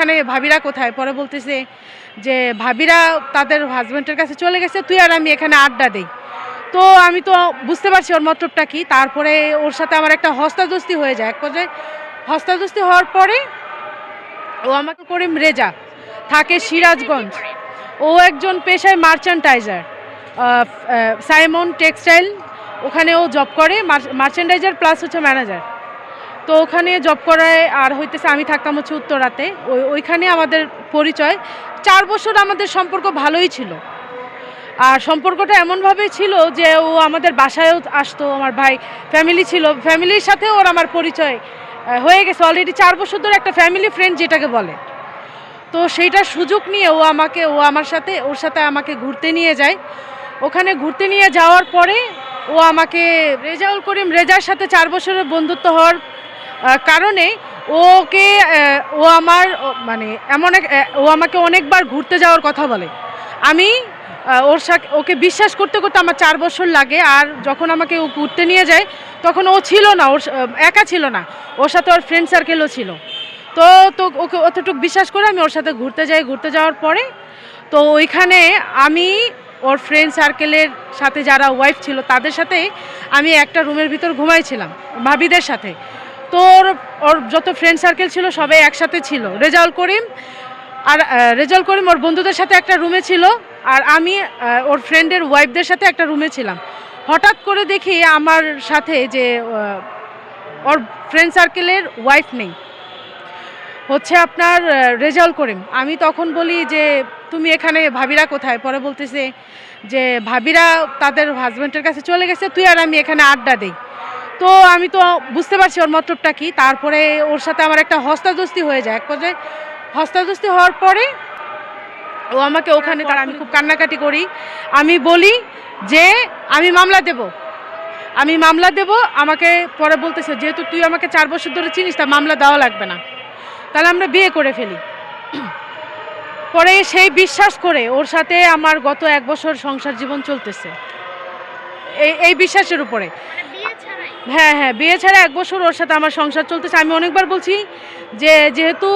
এখানে ভাবিরা কোথায়? পরে বলতেছে যে, ভাবিরা তাদের হাজব্যান্ডের কাছে চলে গেছে, তুই আর আমি এখানে আড্ডা দেই। তো আমি তো বুঝতে পারছি ওর মতলবটা কি। তারপরে ওর সাথে আমার একটা হস্তাদস্তি হয়ে যায়। এক পর্যায়ে হস্তাদস্তি হওয়ার পরে ও আমাকে করিম রেজা। থাকে সিরাজগঞ্জ। ও একজন পেশায় মার্চেন্টাইজার সাইমন টেক্সটাইল ওখানে ও জব করে মার্চেন্ডাইজার প্লাস হচ্ছে ম্যানেজার তো ওখানে জব করায়, আর হইতেছে আমি থাকতাম হচ্ছে উত্তরাতে। ওই ওইখানে আমাদের পরিচয়। চার বছর আমাদের সম্পর্ক ভালোই ছিল। আর সম্পর্কটা এমনভাবেই ছিল যে ও আমাদের বাসায়ও আসতো, আমার ভাই ফ্যামিলি ছিল। ফ্যামিলির সাথে ওর আমার পরিচয় হয়ে গেছে। অলরেডি চার বছর ধরে একটা ফ্যামিলি ফ্রেন্ড যেটাকে বলে। তো সেইটার সুযোগ নিয়ে ও আমাকে, ও আমার সাথে, ওর সাথে আমাকে ঘুরতে নিয়ে যায়। ওখানে ঘুরতে নিয়ে যাওয়ার পরে ও আমাকে রেজাউল করিম রেজার সাথে চার বছরের বন্ধুত্ব হওয়ার কারণে ওকে ও আমার মানে এমন এক ও আমাকে অনেকবার ঘুরতে যাওয়ার কথা বলে। আমি ওর সাথে, ওকে বিশ্বাস করতে করতে আমার চার বছর লাগে, আর যখন আমাকে ও ঘুরতে নিয়ে যায়, তখন ও ছিল না, ওর একা ছিল না। ওর সাথে ওর ফ্রেন্ড সার্কেলও ছিল। তো তো ওকে অতটুকু বিশ্বাস করে আমি ওর সাথে ঘুরতে যাই, ঘুরতে যাওয়ার পরে, তো ওইখানে আমি ওর ফ্রেন্ড সার্কেলের সাথে যারা ওয়াইফ ছিল, তাদের সাথে আমি একটা রুমের ভিতর ঘুমাইছিলাম, ভাবিদের সাথে। তো ওর যত ফ্রেন্ড সার্কেল ছিল সবাই একসাথে ছিল। রেজাউল করিম আর রেজাউল করিম ওর বন্ধুদের সাথে একটা রুমে ছিল আর আমি ওর ফ্রেন্ডের ওয়াইফদের সাথে একটা রুমে ছিলাম। হঠাৎ করে দেখি আমার সাথে যে ওর ফ্রেন্ড সার্কেলের ওয়াইফ নেই। হচ্ছে আপনার রেজাউল করিম। আমি তখন বলি যে, তুমি এখানে ভাবিরা কোথায়? পরে বলতেছে যে, ভাবিরা তাদের হাজব্যান্ডের কাছে চলে গেছে, তুই আর আমি এখানে আড্ডা দেই। তো আমি তো বুঝতে পারছি ওর মতলবটা কি। তারপরে ওর সাথে আমার একটা হস্তাদস্তি হয়ে যায়। এক পর্যায়ে হস্তাদস্তি হওয়ার পরে ও আমাকে ওখানে তার আমি খুব কান্নাকাটি করি। আমি বলি যে, আমি মামলা দেব। আমি মামলা দেব। আমাকে পরে বলতেছে, যেহেতু তুই আমাকে চার বছর ধরে চিনিস, তা মামলা দেওয়া লাগবে না। তাহলে আমরা বিয়ে করে ফেলি। পরে সেই বিশ্বাস করে ওর সাথে আমার গত এক বছর সংসার জীবন চলতেছে। এই এই বিশ্বাসের উপরে। হ্যাঁ হ্যাঁ বিয়ে ছাড়া এক বছর ওর সাথে আমার সংসার চলতেছে। আমি অনেকবার বলছি যে, যেহেতু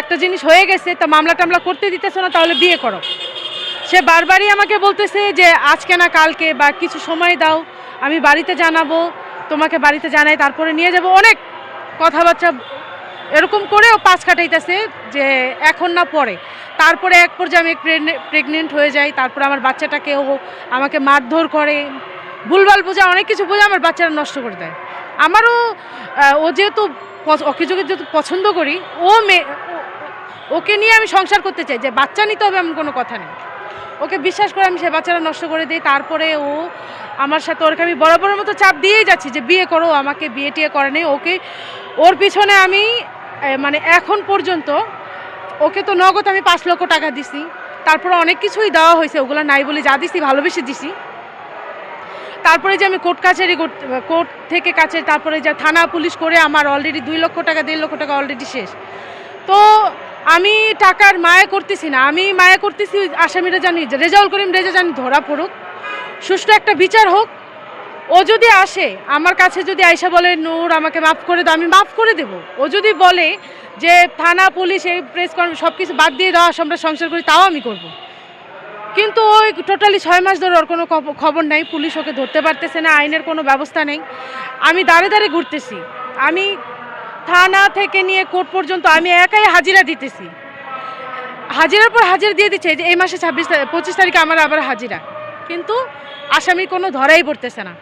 একটা জিনিস হয়ে গেছে, তা মামলা টামলা করতে দিতেছে না, তাহলে বিয়ে করো। সে বারবারই আমাকে বলতেছে যে, আজকে না কালকে বা কিছু সময় দাও, আমি বাড়িতে জানাব, তোমাকে বাড়িতে জানাই, তারপরে নিয়ে যাব। অনেক কথাবার্তা এরকম করে ও পাঁচ কাটাইতেছে যে, এখন না পরে। তারপরে এক পর্যায়ে আমি প্রেগনেন্ট হয়ে যাই, তারপরে আমার বাচ্চাটাকে ও আমাকে মারধর করে ভুলভাল বোঝা, অনেক কিছু বোঝা আমার বাচ্চারা নষ্ট করে দেয়। আমারও ও যেহেতু যোগে যেহেতু পছন্দ করি, ও মেয়ে ওকে নিয়ে আমি সংসার করতে চাই, যে বাচ্চা নিতে হবে এমন কোনো কথা নেই। ওকে বিশ্বাস করে আমি সে বাচ্চারা নষ্ট করে দিই, তারপরে ও আমার সাথে, ওরকে আমি বরাবরের মতো চাপ দিয়েই যাচ্ছি, যে বিয়ে করো আমাকে বিয়ে টিয়ে করে নেই, ওকে, ওর পিছনে আমি মানে এখন পর্যন্ত ওকে তো নগদ আমি পাঁচ লক্ষ টাকা দিছি, তারপরে অনেক কিছুই দেওয়া হয়েছে, ওগুলো নাই বলে যা দিছি, ভালোবেসে দিছি। তারপরে যে আমি কোর্ট কাছারি কোর্ট থেকে কাছে তারপরে যে থানা পুলিশ করে আমার অলরেডি দুই লক্ষ টাকা, দেড় লক্ষ টাকা অলরেডি শেষ। তো আমি টাকার মায়া করতেছি না। আমি মায়া করতেছি আসামিরা জানি, রেজাউল করিম রেজা জানি ধরা পড়ুক, সুষ্ঠু একটা বিচার হোক। ও যদি আসে, আমার কাছে যদি আয়সা বলে, নূর, আমাকে মাফ করে দাও, আমি মাফ করে দেব। ও যদি বলে যে, থানা পুলিশ, এই প্রেস সব কিছু বাদ দিয়ে দাও আমরা সংসার করি, তাও আমি করব। কিন্তু ওই টোটালি ছয় মাস ধরে ওর কোনো খব- খবর নাই, পুলিশ ওকে ধরতে পারতেছে না, আইনের কোনো ব্যবস্থা নেই। আমি দাঁড়ে দাঁড়ে ঘুরতেছি। আমি থানা থেকে নিয়ে কোর্ট পর্যন্ত আমি একাই হাজিরা দিতেছি। হাজিরার পর হাজিরা দিয়ে দিচ্ছে যে এই মাসে ছাব্বিশ পঁচিশ তারিখে আমার আবার হাজিরা। কিন্তু আসামি কোনো ধরাই পড়তেছে না।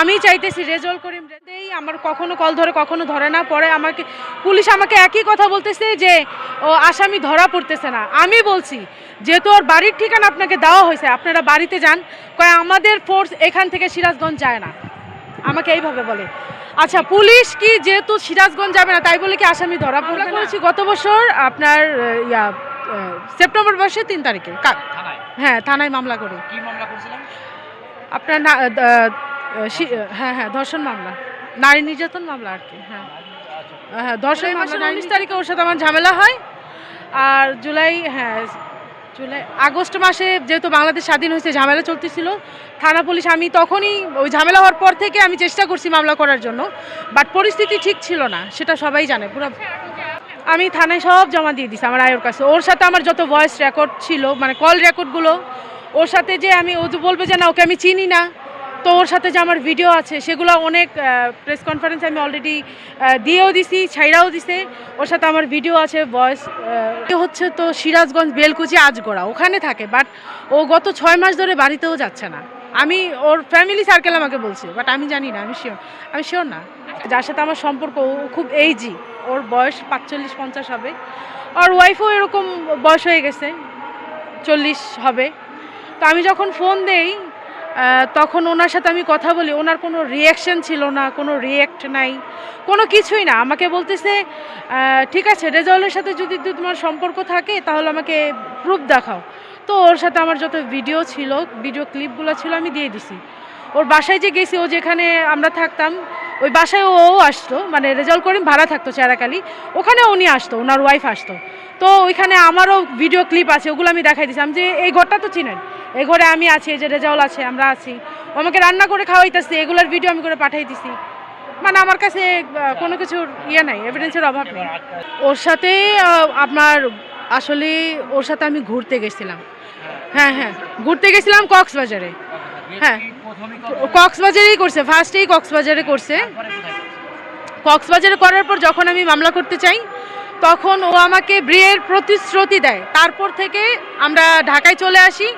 আমি চাইতেছি রেজল করিম রেদেই আমার কখনো কল ধরে কখনো ধরে না। পরে আমাকে পুলিশ আমাকে একই কথা বলতেছে যে ও আসামি ধরা পড়তেছে না। আমি বলছি যেহেতু ওর বাড়ির ঠিকানা আপনাকে দেওয়া হয়েছে আপনারা বাড়িতে যান। কয় আমাদের ফোর্স এখান থেকে সিরাজগঞ্জ যায় না। আমাকে এইভাবে বলে। আচ্ছা পুলিশ কি যেহেতু সিরাজগঞ্জ যাবে না তাই বলে কি আসামি ধরা পড়বে করেছি গত বছর আপনার ইয়া সেপ্টেম্বর মাসে তিন তারিখে। হ্যাঁ থানায় মামলা করে। কি মামলা করছিলেন? আপনার হ্যাঁ হ্যাঁ ধর্ষণ মামলা। নারী নির্যাতন মামলা আর কি হ্যাঁ। হ্যাঁ ধর্ষণ মাসের উনিশ তারিখে ওর সাথে আমার ঝামেলা হয়। আর জুলাই হ্যাঁ জুলাই আগস্ট মাসে যেহেতু বাংলাদেশ স্বাধীন হয়েছে ঝামেলা চলতেছিল থানা পুলিশ আমি তখনই ওই ঝামেলা হওয়ার পর থেকে আমি চেষ্টা করছি মামলা করার জন্য। বাট পরিস্থিতি ঠিক ছিল না সেটা সবাই জানে পুরো আমি থানায় সব জমা দিয়ে দিছি আমার আয়ের কাছে। ওর সাথে আমার যত ভয়েস রেকর্ড ছিল মানে কল রেকর্ডগুলো ওর সাথে যে আমি, ও যে বলবে যে না, ওকে আমি চিনি না, তো ওর সাথে যে আমার ভিডিও আছে, সেগুলো অনেক প্রেস কনফারেন্স আমি অলরেডি দিয়েও দিছি ছাইরাও দিছে। ওর সাথে আমার ভিডিও আছে ভয়েস হচ্ছে তো সিরাজগঞ্জ, বেলকুচি, আজগোড়া। ওখানে থাকে বাট ও গত ছয় মাস ধরে বাড়িতেও যাচ্ছে না। আমি, ওর ফ্যামিলি সার্কেল আমাকে বলছে বাট আমি জানি না, আমি শিওর আমি শিওর না। যার সাথে আমার সম্পর্ক, ও খুব এইজি ওর বয়স পাঁচচল্লিশ, পঞ্চাশ হবে। আর ওয়াইফও এরকম বয়স হয়ে গেছে, চল্লিশ হবে। তো আমি যখন ফোন দেই তখন ওনার সাথে আমি কথা বলি। ওনার কোনো রিয়াকশন ছিল না, কোনো রিয়াক্ট নাই, কোনো কিছুই না। আমাকে বলতেছে ঠিক আছে রেজাউলের সাথে যদি তোমার সম্পর্ক থাকে, তাহলে আমাকে প্রুফ দেখাও। তো ওর সাথে আমার যত ভিডিও ছিল ভিডিও ক্লিপগুলো ছিল, আমি দিয়ে দিছি। ওর বাসায় যে গেছি, ও যেখানে আমরা থাকতাম, ওই বাসায় ও আসতো মানে রেজাল্ট করিম ভাড়া থাকতো চেরাকালি, ওখানে উনি আসতো, ওনার ওয়াইফ আসতো। তো ওইখানে আমারও ভিডিও ক্লিপ আছে, ওগুলো আমি দেখাই দিছি। আমি যে, এই ঘরটা তো চিনেন? এই ঘরে আমি আছি, এই যে রেজাউল আছে, আমরা আছি। আমাকে রান্না করে খাওয়াইতেছি, এগুলোর ভিডিও আমি করে পাঠাই দিছি মানে আমার কাছে কোনো কিছুর ইয়ে নাই এভিডেন্সের অভাব নেই। ওর সাথে আপনার আসলে ওর সাথে আমি ঘুরতে গেছিলাম। হ্যাঁ হ্যাঁ ঘুরতে গেছিলাম কক্সবাজারে। হ্যাঁ কক্সবাজারেই করছে ফার্স্টেই কক্সবাজারে করছে। কক্সবাজারে করার পর যখন আমি মামলা করতে চাই, তখন ও আমাকে বিয়ের প্রতিশ্রুতি দেয়। তারপর থেকে আমরা ঢাকায় চলে আসি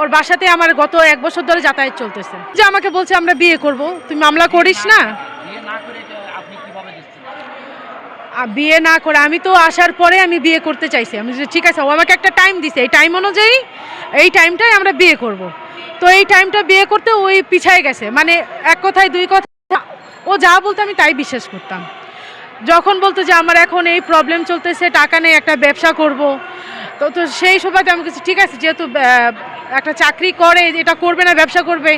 ওর বাসাতে আমার গত এক বছর ধরে যাতায়াত চলতেছে। যে আমাকে বলছে আমরা বিয়ে করব। তুই মামলা করিস না? বিয়ে না করে আমি তো আসার পরে আমি বিয়ে করতে চাইছি। আমি ঠিক আছে ও আমাকে একটা টাইম দিছে। এই টাইম অনুযায়ী এই টাইমটাই আমরা বিয়ে করব। তো এই টাইমটা বিয়ে করতে ওই পিছায় গেছে। মানে এক কথায় দুই কথা ও যা বলতো আমি তাই বিশ্বাস করতাম। যখন বলতো যে আমার এখন এই প্রবলেম চলতেছে টাকা নেই একটা ব্যবসা করব। তো তো সেই সময়তে আমি কিছু ঠিক আছে যেহেতু একটা চাকরি করে, এটা করবে না, ব্যবসা করবে।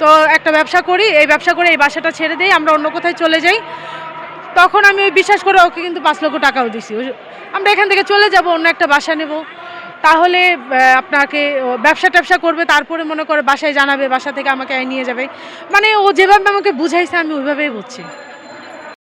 তো একটা ব্যবসা করি, এই ব্যবসা করে এই বাসাটা ছেড়ে দিই, আমরা অন্য কোথায় চলে যাই। তখন আমি ওই বিশ্বাস করে ওকে কিন্তু পাঁচ লক্ষ টাকাও দিছি। আমরা এখান থেকে চলে যাব, অন্য একটা বাসা নেব। তাহলে আপনাকে ব্যবসা ট্যাবসা করবে, তারপরে মনে করে বাসায় জানাবে, বাসা থেকে আমাকে নিয়ে যাবে। মানে ও যেভাবে আমাকে বুঝাইছে, আমি ওইভাবেই বুঝছি।